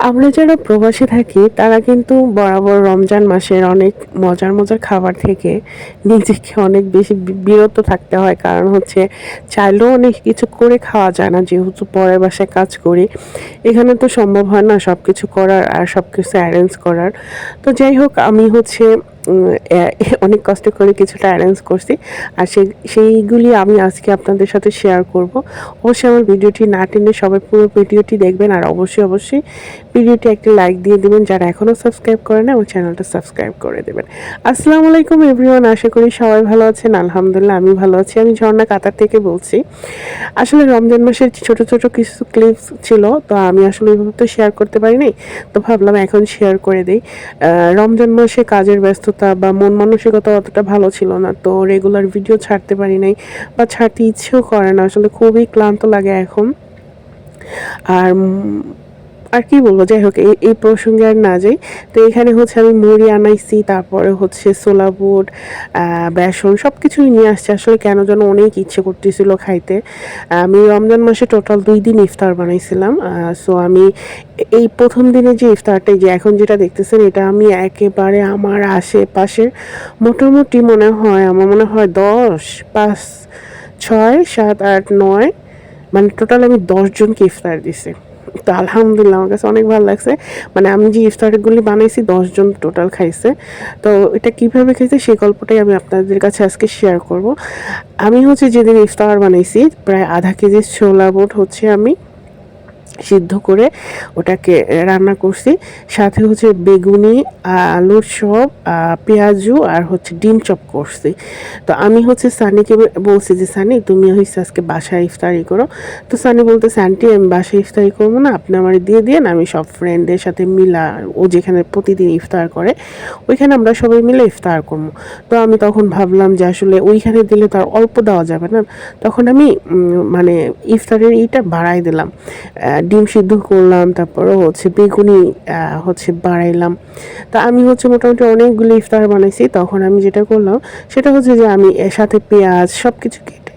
আমরা যারা প্রবাসে থাকি, তারা কিন্তু বরাবর রমজান মাসের অনেক মজার মজার খাবার থেকে নিজেকে অনেক বেশি বিরত থাকতে হয়। কারণ হচ্ছে চাইলেও অনেক কিছু করে খাওয়া যায় না, যেহেতু পরের বাসায় কাজ করি। এখানে তো সম্ভব হয় না সব কিছু করার আর সব কিছু অ্যারেঞ্জ করার। তো যাই হোক, আমি হচ্ছে অনেক কষ্ট করে কিছুটা অ্যারেঞ্জ করছি। আর সেই, সেইগুলি আমি আজকে আপনাদের সাথে শেয়ার করব। অবশ্যই আমার ভিডিওটি না টেনে সবাই পুরো ভিডিওটি দেখবেন। আর অবশ্যই অবশ্যই ভিডিওটি একটি লাইক দিয়ে দেবেন। যারা এখনও সাবস্ক্রাইব করে না, আমার চ্যানেলটা সাবস্ক্রাইব করে দেবেন। আসসালামু আলাইকুম এভরিওয়ান আশা করি সবাই ভালো আছেন। আলহামদুলিল্লাহ, আমি ভালো আছি। আমি ঝর্ণা, কাতার থেকে বলছি। আসলে রমজান মাসের ছোট ছোট কিছু ক্লিপস ছিল, তো আমি আসলে ওইভাবে তো শেয়ার করতে পারিনি। তো ভাবলাম এখন শেয়ার করে দিই। রমজান মাসে কাজের ব্যস্ততা বা মন মানসিকতা অতটা ভালো ছিল না। তো রেগুলার ভিডিও ছাড়তে পারি নাই বা ছাড়তে ইচ্ছেও করে না। আসলে খুবই ক্লান্ত লাগে এখন। আর আর কি বলব? যাই হোক, এই এই প্রসঙ্গে আর না যাই। তো এখানে হচ্ছে আমি মুড়ি আনাইছি, তারপরে হচ্ছে সোলা বুট বেসন সব কিছুই নিয়ে আসছে। আসলে কেন যেন অনেক ইচ্ছে করতেছিল খাইতে। আমি রমজান মাসে টোটাল দুই দিন ইফতার বানাইছিলাম। সো আমি এই প্রথম দিনে যে ইফতারটাই যে এখন যেটা দেখতেছেন, এটা আমি একেবারে আমার আশেপাশে মোটামুটি মনে হয়, আমার মনে হয় দশ, পাঁচ, ছয়, সাত, আট, নয় মানে টোটাল আমি দশজনকে ইফতার দিছি। তো আলহামদুলিল্লাহ আমার কাছে অনেক ভালো লাগছে। মানে আমি যে ইফতারগুলি বানাইছি দশজন টোটাল খাইছে। তো এটা কীভাবে খাইছে সেই গল্পটাই আমি আপনাদের কাছে আজকে শেয়ার করব। আমি হচ্ছে যেদিন ইফতার বানাইছি, প্রায় আধা কেজি ছোলা বোট হচ্ছে আমি সিদ্ধ করে ওটাকে রান্না করছি। সাথে হচ্ছে বেগুনি আলুর আহ, পেঁয়াজু আর হচ্ছে ডিম চপ করছি। তো আমি হচ্ছে সানিকে বলছি যে সানি তুমি হচ্ছে আজকে বাসায় ইফতারি করো। তো সানি বলতে আন্টি আমি বাসায় ইফতারি করব না আপনি আমার দিয়ে দিন আমি সব ফ্রেন্ডদের সাথে মিলা ও যেখানে প্রতিদিন ইফতার করে ওইখানে আমরা সবাই মিলে ইফতার করব। তো আমি তখন ভাবলাম যে আসলে ওইখানে দিলে তার অল্প দেওয়া যাবে না। তখন আমি মানে ইফতারের ইটা বাড়াই দিলাম। ডিম সিদ্ধ করলাম তারপরে হচ্ছে বেগুনি হচ্ছে বাড়াইলাম তা আমি হচ্ছে মোটামুটি অনেকগুলো ইফতার বানাইছি, তখন আমি যেটা করলাম সেটা হচ্ছে যে আমি এর সাথে পেঁয়াজ সব কিছু কেটে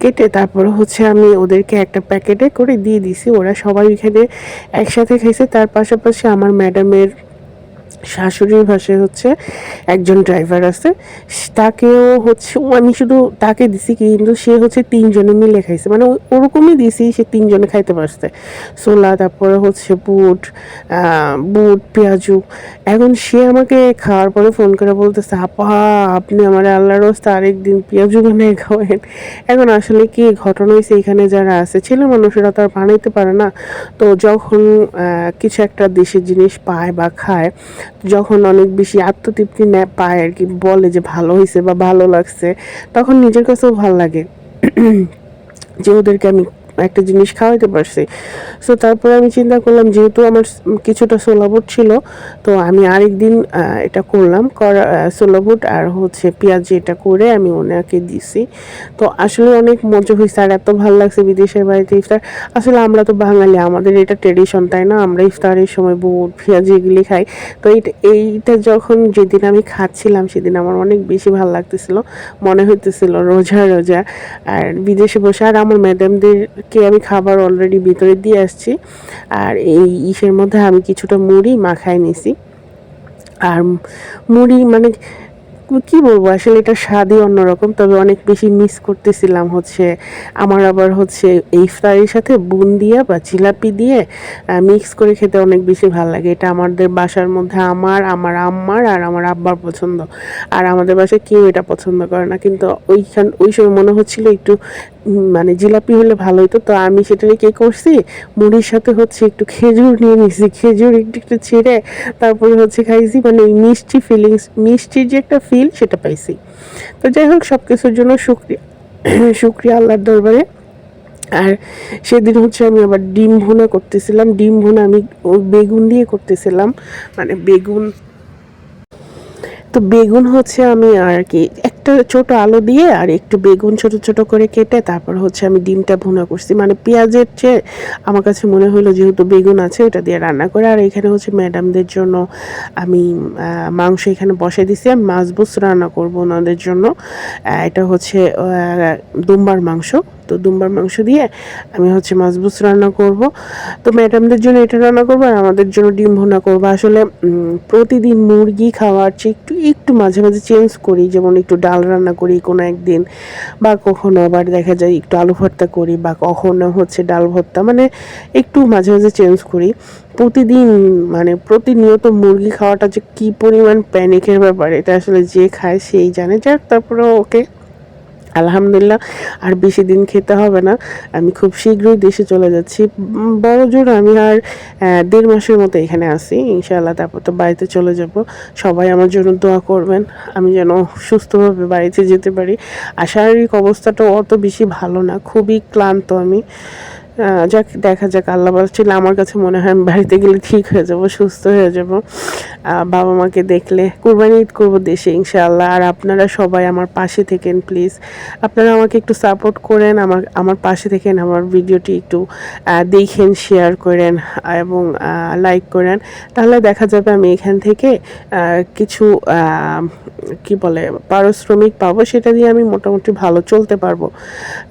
কেটে তারপরে হচ্ছে আমি ওদেরকে একটা প্যাকেটে করে দিয়ে দিছি। ওরা সবাই ওইখানে একসাথে খাইছে, তার পাশাপাশি আমার ম্যাডামের শাশুড়ির ভাষায় হচ্ছে একজন ড্রাইভার আছে। তাকেও হচ্ছে আমি শুধু তাকে দিছি কিন্তু সে হচ্ছে তিনজনে মিলে খাইছে। মানে ওরকমই দিছি, সে তিনজনে খাইতে পারছে। ছোলা, তারপরে হচ্ছে বুট বুট, পেঁয়াজু। এখন সে আমাকে খাওয়ার পরে ফোন করে বলতেছে, আপা, আপনি আমার আল্লাহর রস্তা আরেকদিন পেঁয়াজু বানিয়ে খাওয়েন এখন আসলে কি ঘটনা হয়েছে এখানে যারা আছে, ছেলে মানুষেরা তো আর বানাইতে পারে না। তো যখন কিছু একটা দেশের জিনিস পায় বা খায় যখন অনেক বেশি আত্মতৃপ্তি নেয় পায় আর কি, বলে যে ভালো হয়েছে বা ভালো লাগছে, তখন নিজের কাছেও ভালো লাগে। যে ওদেরকে আমি একটা জিনিস খাওয়াইতে পারছি। সো তারপরে আমি চিন্তা করলাম যেহেতু আমার কিছুটা সোলাবুট ছিল তো আমি আরেকদিন আহ, এটা করলাম করা সোলাবুট আর হচ্ছে পেঁয়াজ এটা করে আমি ওনাকে দিছি। তো আসলে অনেক মজা হয়েছে আর এত ভালো লাগছে বিদেশের বাড়িতে ইফতার। আসলে আমরা তো বাঙালি আমাদের এটা ট্রেডিশন তাই না? আমরা ইফতারের সময় বুট পেঁয়াজ এগুলি খাই। তো এইটা এইটা যখন যেদিন আমি খাচ্ছিলাম সেদিন আমার অনেক বেশি ভালো লাগতেছিল মনে হইতেছিল রোজা রোজা। আর বিদেশে বসে আর আমার ম্যাডামদেরকে আমি খাবার অলরেডি ভিতরে দিয়ে আসছি। আর এই ইসের মধ্যে আমি কিছুটা মুড়ি মাখায় নিছি। আর মুড়ি মানে কি বলব? আসলে এটা স্বাদই অন্যরকম, তবে অনেক বেশি মিস করতেছিলাম হচ্ছে আমার আবার হচ্ছে এই ইফতারের সাথে বুন দিয়ে বা জিলাপি দিয়ে মিক্স করে খেতে অনেক বেশি ভালো লাগে। এটা আমাদের বাসার মধ্যে আমার আমার আম্মার আর আমার আব্বার পছন্দ। আর আমাদের বাসায় কেউ এটা পছন্দ করে না। কিন্তু ওইখান, ওই সময় মনে হচ্ছিল একটু মানে জিলাপি হলে ভালো হতো তো আমি সেটা কে করছি? মুড়ির সাথে হচ্ছে একটু খেজুর নিয়ে নিয়েছি খেজুর একটু একটু ছেড়ে তারপরে হচ্ছে খাইছি। মানে ওই মিষ্টি ফিলিংস মিষ্টির যে একটা ফিল সেটা পাইছি। তো যাই হোক সব কিছুর জন্য শুক্রিয়া। শুক্রিয়া আল্লাহর দরবারে। আর সেদিন হচ্ছে আমি আবার ডিম ভুনা করতেছিলাম। ডিম ভুনা আমি বেগুন দিয়ে করতেছিলাম। মানে বেগুন, তো বেগুন হচ্ছে আমি আর কি একটা ছোট আলু দিয়ে আর একটু বেগুন ছোট ছোট করে কেটে তারপর হচ্ছে আমি ডিমটা ভুনা করছি। মানে পেঁয়াজের চেয়ে আমার কাছে মনে হলো যেহেতু বেগুন আছে ওটা দিয়ে রান্না করে, আর এখানে হচ্ছে ম্যাডামদের জন্য আমি মাংস এখানে বসে দিছি। আমি মাছ বুস রান্না করব ওনাদের জন্য। এটা হচ্ছে দুম্বার মাংস। তো দুম্বার মাংস দিয়ে আমি হচ্ছে মাছবুস রান্না করব। তো ম্যাডামদের জন্য এটা রান্না করব আর আমাদের জন্য ডিম ভুনা করব। আসলে প্রতিদিন মুরগি খাওয়ার চেয়ে একটু একটু মাঝে মাঝে চেঞ্জ করি। যেমন একটু ডাল রান্না করি কোনো একদিন, বা কখনো আবার দেখা যায় একটু আলু ভর্তা করি, বা কখনো হচ্ছে ডাল ভর্তা। মানে একটু মাঝে মাঝে চেঞ্জ করি। প্রতিদিন মানে প্রতিনিয়ত মুরগি খাওয়াটা যে কী পরিমাণ প্যানিকের ব্যাপার, এটা আসলে যে খায় সেই জানে। যাক তারপরে ওকে আলহামদুলিল্লাহ, আর বেশি দিন খেতে হবে না। আমি খুব শীঘ্রই দেশে চলে যাচ্ছি। বড় জোর আমি আর দেড় মাসের মতো এখানে আছি। ইনশাআল্লাহ তারপর তো বাড়িতে চলে যাব। সবাই আমার জন্য দোয়া করবেন। আমি যেন সুস্থভাবে বাড়িতে যেতে পারি। আর শারীরিক অবস্থাটাও অত বেশি ভালো না। খুবই ক্লান্ত আমি। যাক, দেখা যাক, আল্লাহ বলছিল আমার কাছে মনে হয় আমি বাড়িতে গেলে ঠিক হয়ে যাব, সুস্থ হয়ে যাব। বাবা মাকে দেখলে কুরবানি ঈদ করব দেশে, ইনশাআল্লাহ। আর আপনারা সবাই আমার পাশে থেকেন প্লিজ আপনারা আমাকে একটু সাপোর্ট করেন, আমার আমার পাশে থেকেন, আমার ভিডিওটি একটু দেখেন শেয়ার করেন, এবং লাইক করেন। তাহলে দেখা যাবে আমি এখান থেকে কিছু কি বলে, পারিশ্রমিক পাবো, সেটা দিয়ে আমি মোটামুটি ভালো চলতে পারব।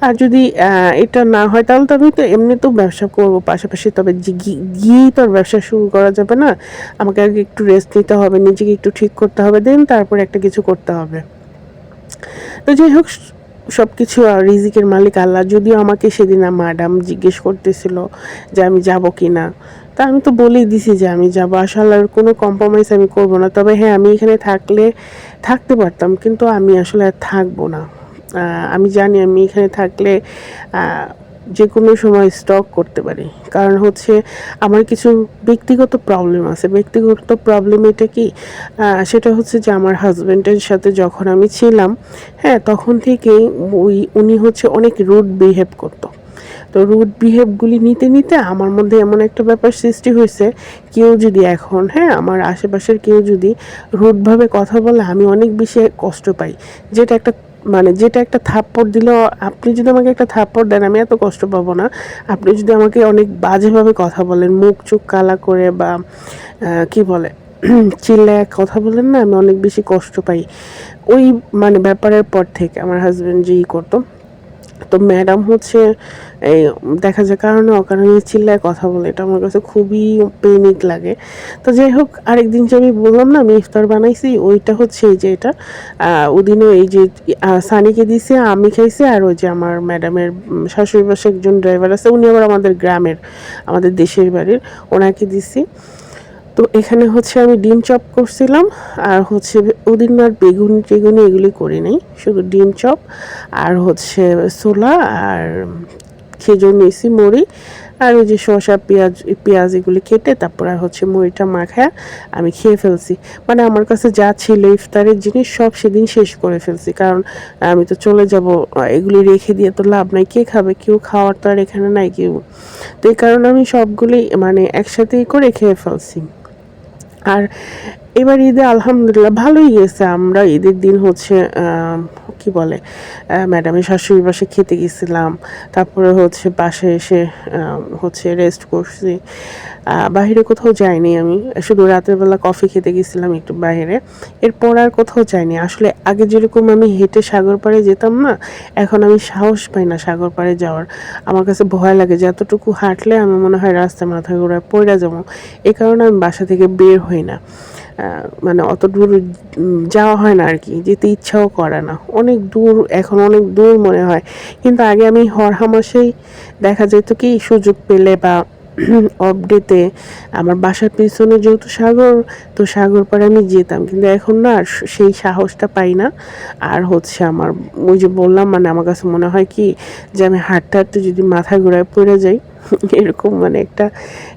আর যদি এটা না হয়, তাহলে তো আমি তো এমনিতেও ব্যবসা করব পাশাপাশি, তবে গিয়েই তো আর ব্যবসা শুরু করা যাবে না। আমাকে আগে একটু রেস্ট নিতে হবে, নিজেকে একটু ঠিক করতে হবে দেন তারপর একটা কিছু করতে হবে। তো যাই হোক সব কিছু রিজিকের মালিক আল্লাহ। যদিও আমাকে সেদিন ম্যাডাম জিজ্ঞেস করতেছিল যে আমি যাব কি না তা আমি তো বলেই দিছি যে আমি যাব। আসলে আর কোনো কম্প্রোমাইজ আমি করব না। তবে হ্যাঁ আমি এখানে থাকলে, থাকতে পারতাম, কিন্তু আমি আসলে আর থাকব না। আমি জানি আমি এখানে থাকলে যে কোনো সময় স্টক করতে পারি। কারণ হচ্ছে আমার কিছু ব্যক্তিগত প্রবলেম আছে। ব্যক্তিগত প্রবলেম এটা কি? সেটা হচ্ছে যে আমার হাজব্যান্ডের সাথে যখন আমি ছিলাম হ্যাঁ তখন থেকেই ওই, উনি হচ্ছে অনেক রুড বিহেভ করতো। তো রুড বিহেভগুলি নিতে নিতে আমার মধ্যে এমন একটা ব্যাপার সৃষ্টি হয়েছে, কেউ যদি এখন হ্যাঁ আমার আশেপাশের কেউ যদি রুডভাবে কথা বলে, আমি অনেক বেশি কষ্ট পাই। যেটা একটা মানে যেটা একটা থাপ্পড় দিল, আপনি যদি আমাকে একটা থাপ্পড় দেন, আমি এত কষ্ট পাবো না। আপনি যদি আমাকে অনেক বাজেভাবে কথা বলেন, মুখ চুখ কালা করে বা কি বলে, চিল্লায় কথা বলেন না, আমি অনেক বেশি কষ্ট পাই। ওই মানে ব্যাপারের পর থেকে আমার হাজব্যান্ড যেই করতো তো ম্যাডাম হচ্ছে, এই, দেখা যায় কারণে অকারণে চিল্লায় কথা বলে। এটা আমার কাছে খুবই পেনিক লাগে। তো যাই হোক, আরেকদিন যে আমি বললাম না, আমি ইফতার বানাইছি, ওইটা হচ্ছে এই যে এটা ওদিনও এই যে সানিকে দিছে, আমি খাইছি, আর ওই যে আমার ম্যাডামের শাশুড়ি পাশে একজন ড্রাইভার আছে, উনি আবার আমাদের গ্রামের, আমাদের দেশের বাড়ির, ওনাকে দিছি। তো এখানে হচ্ছে আমি ডিম চপ করছিলাম, আর হচ্ছে ওদিন আর বেগুন টেগুনি এগুলি করি নাই, শুধু ডিম চপ আর হচ্ছে ছোলা আর খেজুর নিয়েছি, মুড়ি আর ওই যে শসা, পেঁয়াজ পেঁয়াজ এগুলি কেটে তারপর আর হচ্ছে মুড়িটা মাখা আমি খেয়ে ফেলছি। মানে আমার কাছে যা ছিল ইফতারের জিনিস সব সেদিন শেষ করে ফেলছি, কারণ আমি তো চলে যাব, এগুলি রেখে দিয়ে তো লাভ নাই, কে খাবে, কেউ খাওয়ার তো আর এখানে নাই, কেউ। তো এই কারণে আমি সবগুলি মানে একসাথেই করে খেয়ে ফেলছি। আর এবার ঈদে আলহামদুলিল্লাহ ভালোই গেছে। আমরা ঈদের দিন হচ্ছে কি বলে ম্যাডামের শাশুড়ি বাসে খেতে গেছিলাম, তারপরে হচ্ছে বাসে এসে হচ্ছে রেস্ট করছি। বাইরে কোথাও যাইনি আমি, শুধু রাতের বেলা কফি খেতে গেছিলাম একটু বাইরে। এরপর আর কোথাও যাইনি। আসলে আগে যেরকম আমি হেঁটে সাগর পাড়ে যেতাম না, এখন আমি সাহস পাই না সাগর পাড়ে যাওয়ার। আমার কাছে ভয় লাগে যে এতটুকু হাঁটলে আমি মনে হয় রাস্তায় মাথা ঘোরায় পড়ে যাব। এই কারণে আমি বাসা থেকে বের হই না। মানে অত দূর যাওয়া হয় না আর কি, যেতে ইচ্ছাও করে না। অনেক দূর, এখন অনেক দূর মনে হয়। কিন্তু আগে আমি হরহা মাসেই দেখা যেত কি, সুযোগ পেলে বা অফ ডেতে আমার বাসার পিছনে যেহেতু সাগর, তো সাগর পাড়ে আমি যেতাম। কিন্তু এখন না, আর সেই সাহসটা পাই না। আর হচ্ছে আমার, ওই যে বললাম মানে আমার কাছে মনে হয় কি, যে আমি হাঁটতে হাঁটতে যদি মাথা ঘোরায় পড়ে যাই, এরকম মানে একটা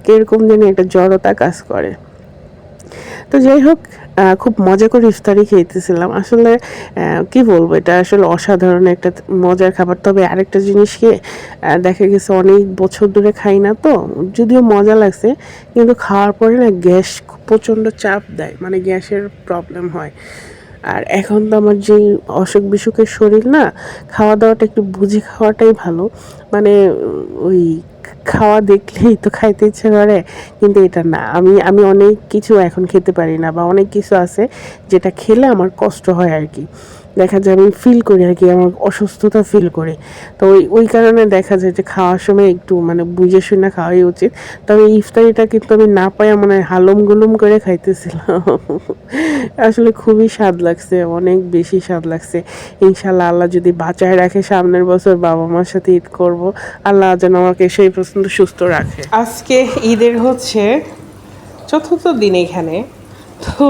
কীরকম যেন একটা জড়তা কাজ করে। তো যাই হোক খুব মজা করে ইফতারি খেতেছিলাম আসলে কি বলব এটা আসলে অসাধারণ একটা মজার খাবার। তবে আরেকটা জিনিস আহ, দেখা গেছে অনেক বছর ধরে খাই না তো যদিও মজা লাগছে কিন্তু খাওয়ার পরে না গ্যাস প্রচণ্ড চাপ দেয় মানে গ্যাসের প্রবলেম হয়। আর এখন তো আমার যে অসুখ বিসুখের শরীর না খাওয়া দাওয়াটা একটু বুঝে খাওয়াটাই ভালো। মানে ওই খাওয়া দেখলেই তো খাইতে ইচ্ছে করে, কিন্তু এটা না। আমি আমি অনেক কিছু এখন খেতে পারি না বা অনেক কিছু আছে যেটা খেলে আমার কষ্ট হয় আর কি। দেখা যায় আমি ফিল করি আর কি, আমার অসুস্থতা ফিল করি। তো ওই ওই কারণে দেখা যায় যে খাওয়ার সময় একটু মানে বুঝে শুনে খাওয়াই উচিত। তবে ইফতারিটা কিন্তু আমি না পাই মানে হালুম গুলুম করে খাইতেছিলাম। আসলে খুবই স্বাদ লাগছে, অনেক বেশি স্বাদ লাগছে। ইনশাল্লাহ আল্লাহ যদি বাঁচায় রাখে সামনের বছর বাবা মার সাথে ঈদ করব, আল্লাহ যেন আমাকে সেই পর্যন্ত সুস্থ রাখে। আজকে ঈদের হচ্ছে চতুর্থ দিন এখানে। তো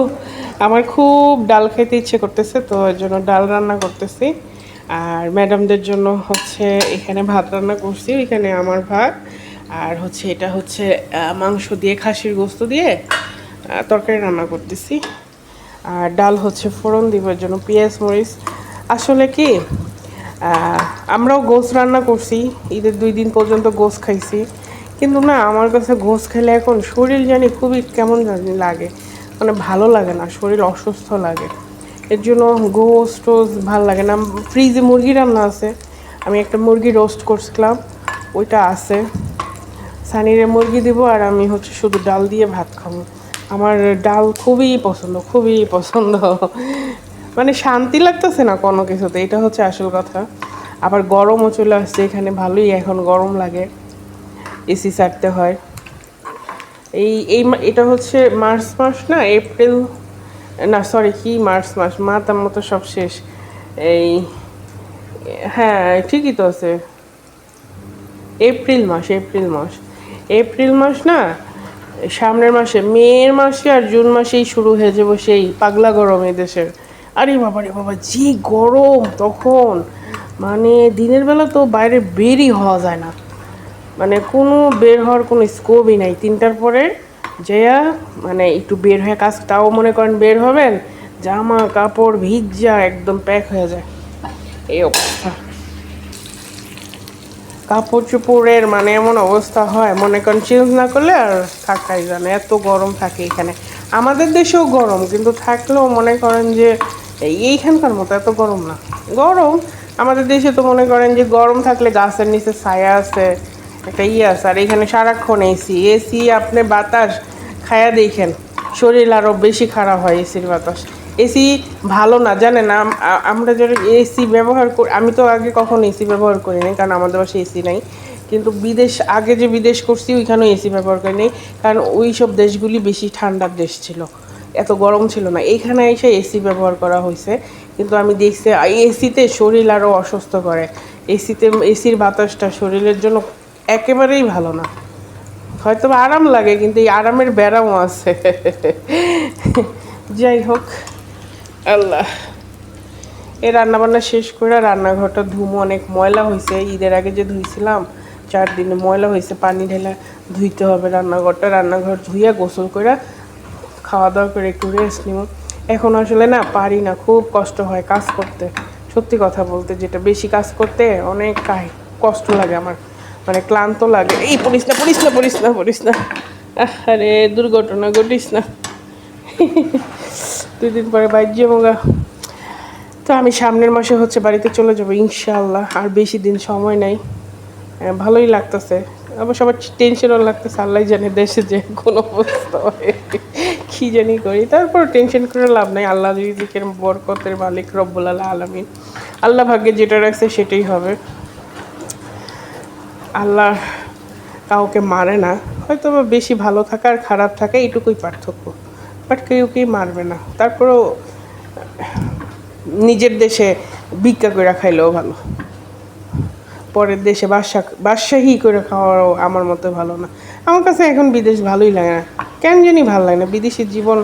আমার খুব ডাল খেতে ইচ্ছে করতেছে, তো এর জন্য ডাল রান্না করতেছি। আর ম্যাডামদের জন্য হচ্ছে এখানে ভাত রান্না করছি, এখানে আমার ভাত। আর হচ্ছে এটা হচ্ছে মাংস দিয়ে, খাসির গোস্ত দিয়ে তরকারি রান্না করতেছি। আর ডাল হচ্ছে ফোড়ন দিবার জন্য পেঁয়াজ, মরিচ। আসলে কি আমরাও গোস রান্না করছি, ঈদের দুই দিন পর্যন্ত গোস খাইছি। কিন্তু না, আমার কাছে গোস খেলে এখন শরীর জানি খুবই কেমন জানি লাগে। মানে ভালো লাগে না, শরীর অসুস্থ লাগে। এর জন্য গোস টোস ভালো লাগে না। ফ্রিজে মুরগি রান্না আছে, আমি একটা মুরগি রোস্ট করছিলাম, ওইটা আছে। সানিরে মুরগি দিব আর আমি হচ্ছে শুধু ডাল দিয়ে ভাত খাব। আমার ডাল খুবই পছন্দ খুবই পছন্দ। মানে শান্তি লাগতেছে না কোনো কিছুতে, এটা হচ্ছে আসল কথা। আবার গরমও চলে আসছে, এখানে ভালোই এখন গরম লাগে, এসি ছাড়তে হয়। এই এই মা- এটা হচ্ছে মার্চ মাস না? এপ্রিল, না সরি কি মার্চ মাস? মাতার মতো সব শেষ। এই হ্যাঁ ঠিকই তো আছে। এপ্রিল মাস এপ্রিল মাস। এপ্রিল মাস না, সামনের মাসে মের মাসে আর জুন মাসেই শুরু হয়ে যাব সেই পাগলা গরম দেশের। আরে বাবা রে বাবা, যে গরম তখন। মানে দিনের বেলা তো বাইরে বেরই হওয়া যায় না। মানে কোনো বের হওয়ার কোনো স্কোপই নাই। তিনটার পরে যেয়া মানে একটু বের হয়ে কাজ, তাও মনে করেন বের হবেন, জামা, কাপড় ভিজা একদম প্যাক হয়ে যায়। এই অবস্থা। কাপড় চোপড়ের মানে এমন অবস্থা হয়, মনে করেন চেঞ্জ না করলে আর থাকাই যায় না, এত গরম থাকে এখানে। আমাদের দেশেও গরম, কিন্তু থাকলেও মনে করেন যে এইখানকার মতো এত গরম না। গরম, আমাদের দেশে তো মনে করেন যে গরম থাকলে গাছের নিচে ছায়া আছে একটা ইয়ে আছে আর এখানে সারাক্ষণ এসি এসি আপনি বাতাস খায়া দেখেন শরীর আরও বেশি খারাপ হয় এসির বাতাস এসি ভালো না জানেন আম- আমরা যারা এসি ব্যবহার করি আমি তো আগে কখনো এসি ব্যবহার করিনি কারণ আমাদের বাসায় এসি নাই কিন্তু বিদেশ আগে যে বিদেশ করছি ওইখানেও এসি ব্যবহার করি করিনি কারণ ওই সব দেশগুলি বেশি ঠান্ডার দেশ ছিল এত গরম ছিল না এইখানে এসে এসি ব্যবহার করা হয়েছে কিন্তু আমি দেখছি এসিতে শরীর আরও অসুস্থ করে এসিতে এসির বাতাসটা শরীরের জন্য একেবারেই ভালো না। হয়তো আরাম লাগে, কিন্তু এই আরামের ব্যারামও আছে। যাই হোক, আল্লাহ। এই রান্নাবান্না শেষ করে রান্নাঘরটা ধুমো, অনেক ময়লা হয়েছে। ঈদের আগে যে ধুইছিলাম, চার দিনে ময়লা হয়েছে, পানি ঢেলা ধুইতে হবে রান্নাঘরটা। রান্নাঘর ধুইয়া গোসল করে খাওয়া দাওয়া করে একটু রেস্ট নিব এখন আসলে না, পারি না, খুব কষ্ট হয় কাজ করতে। সত্যি কথা বলতে, যেটা বেশি কাজ করতে অনেক কষ্ট লাগে আমার। মানে ক্লান্ত লাগে। এই পড়িস না পড়িস না পড়িস না পড়িস না। আরে দুর্ঘটনা ঘটিস না। দুই দিন পরে বাইর যাব গা। তো আমি সামনের মাসে হচ্ছে বাড়িতে চলে যাব ইনশাল্লাহ আর বেশি দিন সময় নাই। আহ, ভালোই লাগতেছে। আবার সবার টেনশনও লাগতেছে আল্লাহ জানে দেশে যে কোন অবস্থা হয়। কি জানি করি। তারপর টেনশন করে লাভ নাই। আল্লাহ বরকতের মালিক রব্বুল আল্লাহ আলমিন। আল্লাহ ভাগ্যে যেটা রাখছে সেটাই হবে। আল্লাহ কাউকে মারে না, হয়তো বা বেশি ভালো থাকা আর খারাপ থাকা, এইটুকুই পার্থক্য। বাট কেউ কেউ মারবে না। তারপরেও নিজের দেশে ভিক্ষা করে খাইলেও ভালো। পরের দেশে বাদশা, বাদশাহী করে খাওয়াও আমার মতো ভালো না। আমার কাছে এখন বিদেশ ভালোই লাগে না। কেন জানি ভালো লাগে না। বিদেশি জীবন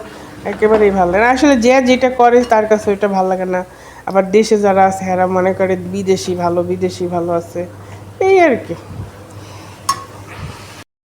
একেবারেই ভালো লাগে না। আসলে যে যেটা করে তার কাছে ওইটা ভালো লাগে না। আবার দেশে যারা আছে, এরা মনে করে বিদেশি ভালো বিদেশি ভালো আছে। এই আর কি।